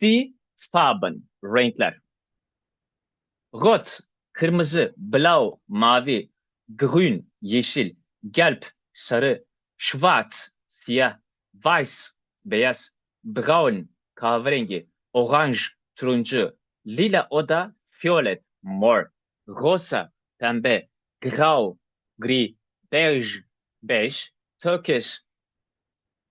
die Farben, renkler. Rot, kırmızı, blau, mavi, grün, yeşil, gelb, sarı, schwarz, siyah, weiß, beyaz, braun, kahverengi, orange, turuncu, lila oda, violet, mor, rosa, pembe, grau, gri, beige, beige, turkish,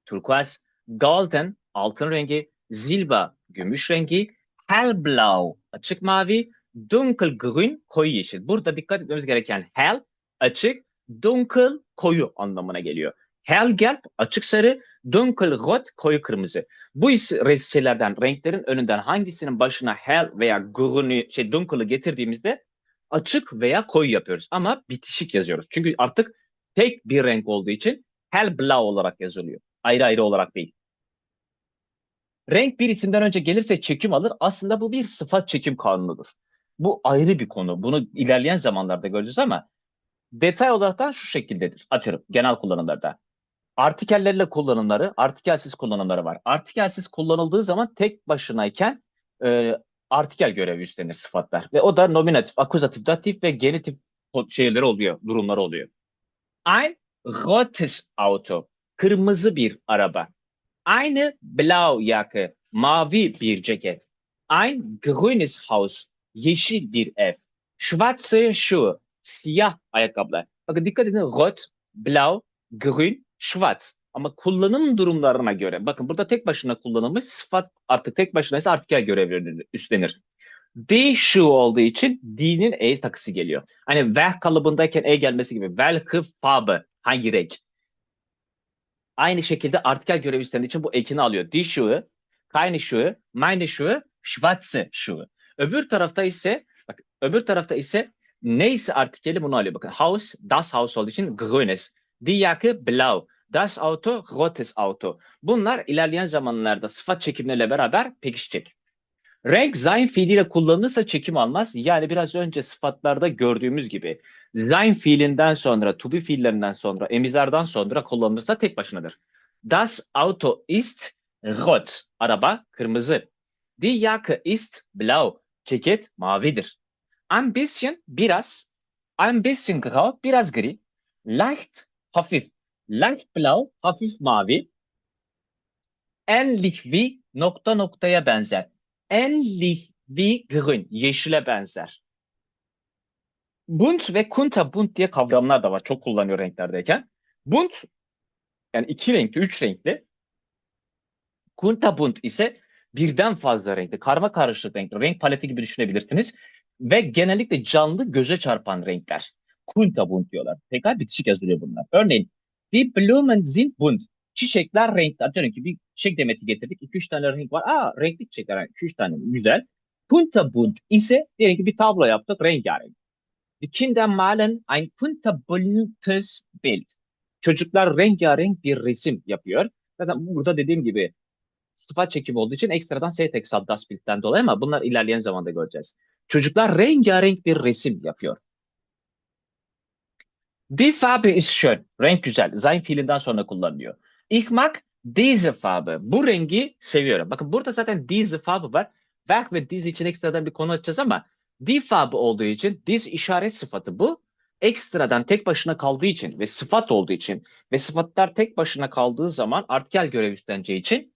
turkuaz, golden, altın rengi, zilba, gümüş rengi, hellblau, açık mavi, dunkelgrün, koyu yeşil. Burada dikkat etmemiz gereken hell, açık, dunkel, koyu anlamına geliyor. Hellgelb, açık sarı, dunkelrot, koyu kırmızı. Bu şeylerden, renklerin önünden hangisinin başına hell veya grünü, şey dunkel'ı getirdiğimizde açık veya koyu yapıyoruz. Ama bitişik yazıyoruz. Çünkü artık tek bir renk olduğu için hellblau olarak yazılıyor. Ayrı ayrı olarak değil. Renk bir isimden önce gelirse çekim alır. Aslında bu bir sıfat çekim kanunudur. Bu ayrı bir konu. Bunu ilerleyen zamanlarda göreceğiz ama detay olarak şu şekildedir. Atıyorum genel kullanımlarda. Artikellerle kullanımları, artikelsiz kullanımları var. Artikelsiz kullanıldığı zaman tek başınayken e, artikel görevi üstlenir sıfatlar. Ve o da nominatif, akuzatif, datif ve genitif şeyleri oluyor, durumları oluyor. Ein rotes Auto, kırmızı bir araba. Eine blau Jacke, mavi bir ceket. Ein grünes Haus, yeşil bir ev. Schwarze Schuhe, siyah ayakkabılar. Bakın dikkat edin rot, blau, grün, schwarz. Ama kullanım durumlarına göre. Bakın burada tek başına kullanılmış sıfat artık tek başına ise artikel görevlerini üstlenir. D şu olduğu için D'nin E takısı geliyor. Hani ver kalıbındayken E gelmesi gibi. Welche Farbe? Hangi renk? Aynı şekilde artikel görevi üstlendiği için bu ekini alıyor. Die Schuhe, keine Schuhe, meine Schuhe, schwarze Schuhe. Öbür tarafta ise bak öbür tarafta ise neyse artikeli bunu alıyor. Bakın Haus, das Haus olduğu için grünes. Die Jacke blau. Das Auto, rotes Auto. Bunlar ilerleyen zamanlarda sıfat çekimleriyle beraber pekişecek. Renk sein fiiliyle kullanılırsa çekim almaz. Yani biraz önce sıfatlarda gördüğümüz gibi sein fiilinden sonra, to be fiillerinden sonra, emizardan sonra kullanılırsa tek başınadır. Das Auto ist rot. Araba kırmızı. Die Jacke ist blau. Ceket mavidir. Ein bisschen biraz. Ein bisschen grau. Biraz gri. Leicht hafif. Leicht blau. Hafif mavi. Ähnlich wie nokta noktaya benzer. Ähnlich wie grün. Yeşile benzer. Bunt ve kunterbunt diye kavramlar da var. Çok kullanıyor renklerdeyken. Bunt yani iki renkli, üç renkli. Kunterbunt ise birden fazla renkli, karma karışık renkli, renk paleti gibi düşünebilirsiniz. Ve genellikle canlı göze çarpan renkler. Kunterbunt diyorlar. Tekrar bitişik yazılıyor bunlar. Örneğin die Blumen sind bunt. Çiçekler renkli. Atıyorum ki bir çiçek demeti getirdik. 2-3 tane renk var. Aa renkli çiçekler. 2-3 tane. Güzel. Kunterbunt ise diyelim ki bir tablo yaptık. Rengarenk. Die Kinder malen ein kunterbuntes Bild. Çocuklar rengarenk bir resim yapıyor. Zaten burada dediğim gibi sıfat çekimi olduğu için ekstradan S-tek das Bild'den dolayı ama bunlar ilerleyen zamanda göreceğiz. Çocuklar rengarenk bir resim yapıyor. Die Farbe ist schön. Renk güzel. Sein fiilinden sonra kullanılıyor. Ich mag diese Farbe. Bu rengi seviyorum. Bakın burada zaten diese Farbe var. Werk ve diese için ekstradan bir konu açacağız ama die Farbe olduğu için this işaret sıfatı bu. Ekstradan tek başına kaldığı için ve sıfat olduğu için ve sıfatlar tek başına kaldığı zaman artikel görev üstleneceği için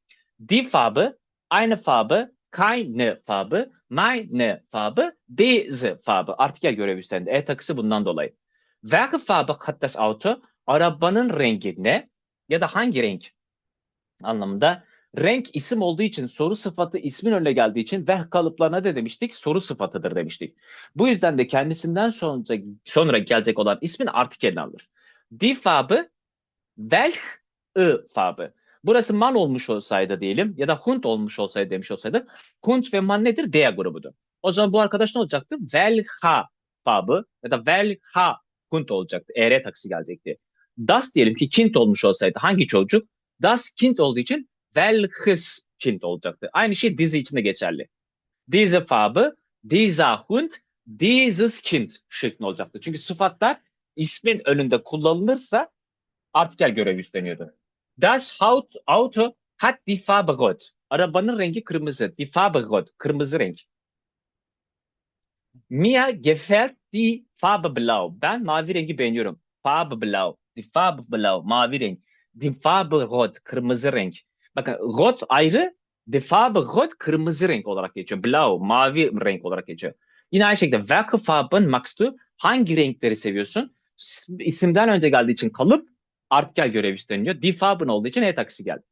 die Farbe, eine Farbe, keine Farbe, meine Farbe, diese Farbe artikel görev üstlendi. E takısı bundan dolayı. Welche Farbe hat das Auto? Arabanın rengi ne? Ya da hangi renk anlamında. Renk isim olduğu için soru sıfatı ismin önüne geldiği için veh kalıplarına da demiştik soru sıfatıdır demiştik. Bu yüzden de kendisinden sonra, sonra gelecek olan ismin artikelini alır. Die Farbe, welch I Farbe. Burası man olmuş olsaydı diyelim ya da hund olmuş olsaydı demiş olsaydı. Hund ve man nedir? D grubudur. O zaman bu arkadaş ne olacaktı? Welha Farbe ya da welha Hund olacaktı. ER taksi gelecekti. Das diyelim ki Kind olmuş olsaydı hangi çocuk? Das Kind olduğu için welches Kind olacaktı. Aynı şey dizi için de geçerli. Diese Farbe, dieser Hund, dieses Kind şeklinde olacaktı. Çünkü sıfatlar ismin önünde kullanılırsa artikel görevi üstleniyordu. Das Auto hat die Farbe rot. Arabanın rengi kırmızı. Die Farbe rot. Kırmızı renk. Mir gefällt die Farbe blau. Ben mavi rengi beğeniyorum. Farbe blau. Die Farbe blau. Mavi renk. Die Farbe rot. Kırmızı renk. Bakın rot ayrı. Die Farbe rot kırmızı renk olarak geçiyor. Blau mavi renk olarak geçiyor. Yine aynı şekilde welche Farben magst du? Hangi renkleri seviyorsun? İsimden önce geldiği için kalıp artkel görevi üstleniyor. Die Farben olduğu için e taksi geldi.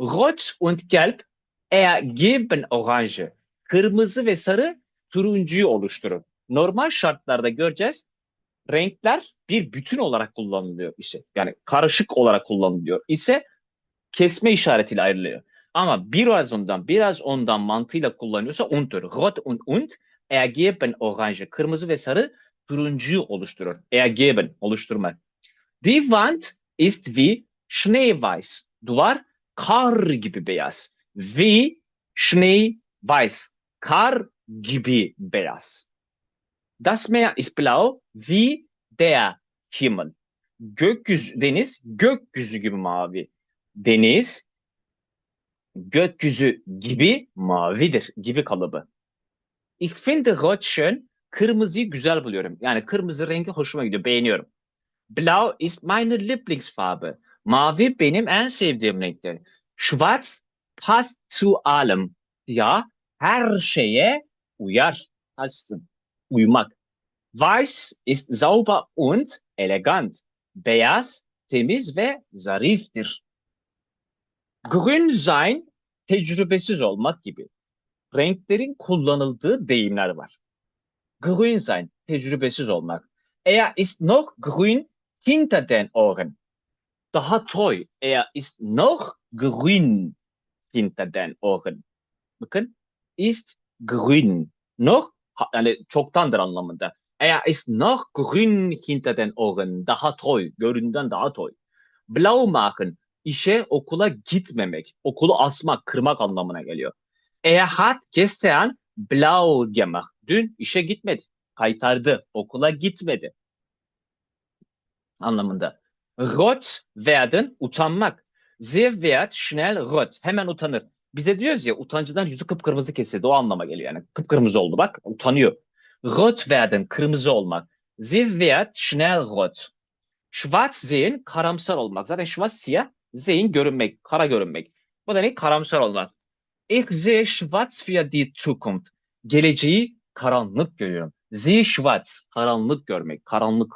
Rot und gelb ergeben orange. Kırmızı ve sarı turuncuyu oluşturur. Normal şartlarda göreceğiz. Renkler bir bütün olarak kullanılıyor ise yani karışık olarak kullanılıyor ise kesme işaretiyle ayrılıyor. Ama biraz ondan biraz ondan mantığıyla kullanıyorsa untur. Rot und und ergeben orange. Kırmızı ve sarı turuncuyu oluşturur. Ergeben oluşturmak. Die Wand ist wie Schneeweiß. Duvar kar gibi beyaz. Wie Schneeweiß. Kar gibi beyaz. Das Meer ist blau wie der Himmel. Gökyüzü, deniz gökyüzü gibi mavi. Deniz gökyüzü gibi mavidir. Gibi kalıbı. Ich finde rot schön. Kırmızıyı güzel buluyorum. Yani kırmızı rengi hoşuma gidiyor. Beğeniyorum. Blau ist meine Lieblingsfarbe. Mavi benim en sevdiğim renktir. Schwarz passt zu allem. Ya her şeye uyar. Passen. Uymak. Weiß ist sauber und elegant. Beyaz, temiz ve zariftir. Grün sein, tecrübesiz olmak gibi. Renklerin kullanıldığı deyimler var. Grün sein, tecrübesiz olmak. Er ist noch grün hinter den Ohren. Daha toy. Er ist noch grün hinter den Ohren. Bakın. Ist grün. Noch yani çoktandır anlamında. Er ist noch grün hinter den Ohren. Daha toy. Göründen daha toy. Blau machen. işe okula gitmemek. Okulu asmak, kırmak anlamına geliyor. Er hat gestern blau gemacht. Dün işe gitmedi. Kaytardı. Okula gitmedi. Anlamında. Rot werden utanmak. Sie wird schnell rot. Hemen utanır. Bize diyoruz ya utancıdan yüzü kıpkırmızı kesildi. O anlama geliyor yani. Kıpkırmızı oldu bak. Utanıyor. Rot werden kırmızı olmak. Sie wird schnell rot. Schwarz sehen karamsar olmak. Zaten schwarz siyah. Sehen görünmek. Kara görünmek. Bu da ne? Karamsar olmak. Ich sehe schwarz für die Zukunft. Geleceği karanlık görüyorum. Sie schwarz. Karanlık görmek. Karanlık.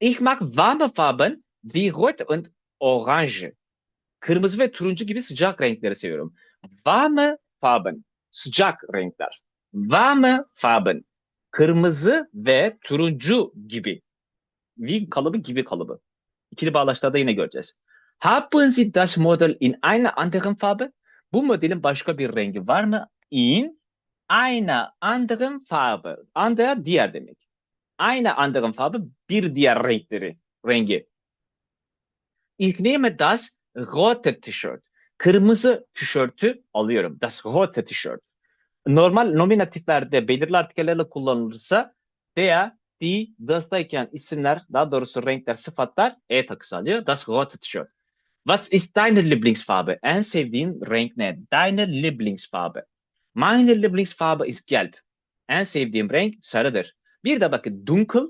Ich mag warme Farben wie rot und orange. Kırmızı ve turuncu gibi sıcak renkleri seviyorum. Warme Farben. Sıcak renkler. Warme Farben. Kırmızı ve turuncu gibi. Wie kalıbı gibi kalıbı. İkili bağlaçlarda yine göreceğiz. Haben Sie das Model in einer anderen Farbe? Bu modelin başka bir rengi var mı? In einer anderen Farbe. Andere diğer demek. Eine anderen Farbe bir diğer renkleri, rengi. Ich nehme das rote T-shirt. Kırmızı tişörtü alıyorum. Das rote T-shirt. Normal nominatiflerde belirli artikellerle kullanılırsa der, die, das'tayken isimler, daha doğrusu renkler, sıfatlar e takısı alıyor. Das rote T-shirt. Was ist deine Lieblingsfarbe? En sevdiğin renk ne? Deine Lieblingsfarbe. Meine Lieblingsfarbe ist gelb. En sevdiğim renk sarıdır. Bir de bakın dunkel,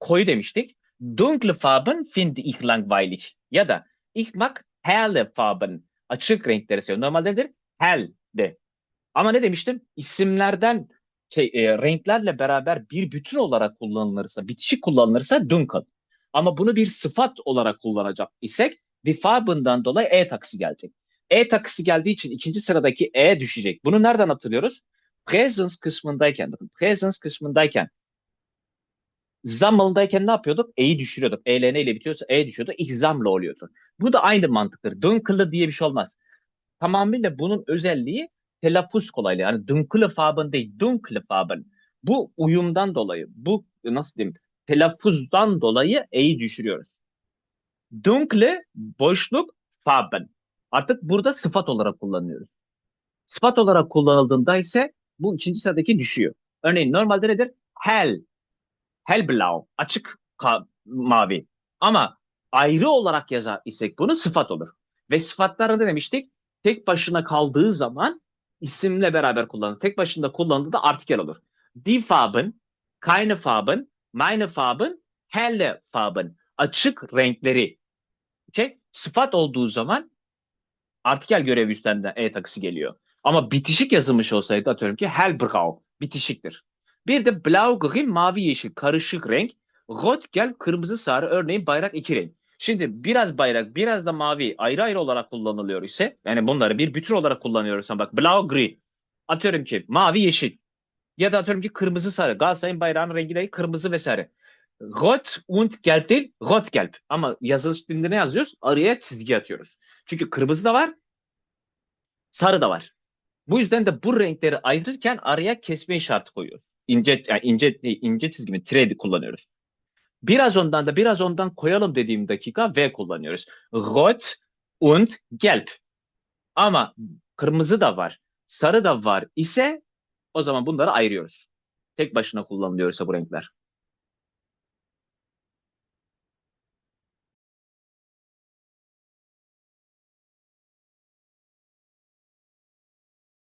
koyu demiştik. Dunkle Farben finde ich langweilig. Ya da ich mag helle Farben. Açık renkleri seviyorum. Normalde nedir? Hell de. Ama ne demiştim? İsimlerden şey, e, renklerle beraber bir bütün olarak kullanılırsa, bitişik kullanılırsa dunkel. Ama bunu bir sıfat olarak kullanacak isek die Farben'dan dolayı e takısı gelecek. E takısı geldiği için ikinci sıradaki e düşecek. Bunu nereden hatırlıyoruz? Presence kısmındayken, bakın presence kısmındayken Zammalındayken ne yapıyorduk? E'yi düşürüyorduk. ELN ile bitiyorsa E düşüyordu. İhzamla oluyordu. Bu da aynı mantıktır. Dunkle diye bir şey olmaz. Tamamıyla bunun özelliği telaffuz kolaylığı. Yani dunkle Farben değil, dunkle Farben. Bu uyumdan dolayı, bu nasıl diyeyim, telaffuzdan dolayı E'yi düşürüyoruz. Dunkle boşluk Farben. Artık burada sıfat olarak kullanıyoruz. Sıfat olarak kullanıldığında ise bu ikinci sıradaki düşüyor. Örneğin normalde nedir? Hell, hellblau, açık mavi. Ama ayrı olarak yazar isek bunu sıfat olur. Ve sıfatlarda ne demiştik? tek başına kaldığı zaman isimle beraber kullanılır. Tek başına kullanıldığı da artikel olur. Die Farben, keine Farben, meine Farben, helle Farben. Açık renkleri. Okay? Sıfat olduğu zaman artikel görevi üstlenden e takısı geliyor. Ama bitişik yazılmış olsaydı atıyorum ki hellbrau bitişiktir. Bir de blau gri mavi yeşil karışık renk. Rot gel kırmızı sarı örneğin bayrak iki renk. Şimdi biraz bayrak biraz da mavi ayrı ayrı olarak kullanılıyor ise yani bunları bir bütün olarak kullanıyoruz. Bak blau gri atıyorum ki mavi yeşil ya da atıyorum ki kırmızı sarı. Galatasaray'ın bayrağının rengi de kırmızı ve sarı. Rot und gelb değil, rot gelb. Ama yazılış dilinde ne yazıyoruz? Araya çizgi atıyoruz. Çünkü kırmızı da var, sarı da var. Bu yüzden de bu renkleri ayırırken araya kesme işareti koyuyoruz. İnce, yani ince, ince çizgi mi, tire kullanıyoruz. Biraz ondan da biraz ondan koyalım dediğim dakika V kullanıyoruz. Rot und gelb. Ama kırmızı da var, sarı da var ise o zaman bunları ayırıyoruz. Tek başına kullanılıyorsa bu renkler.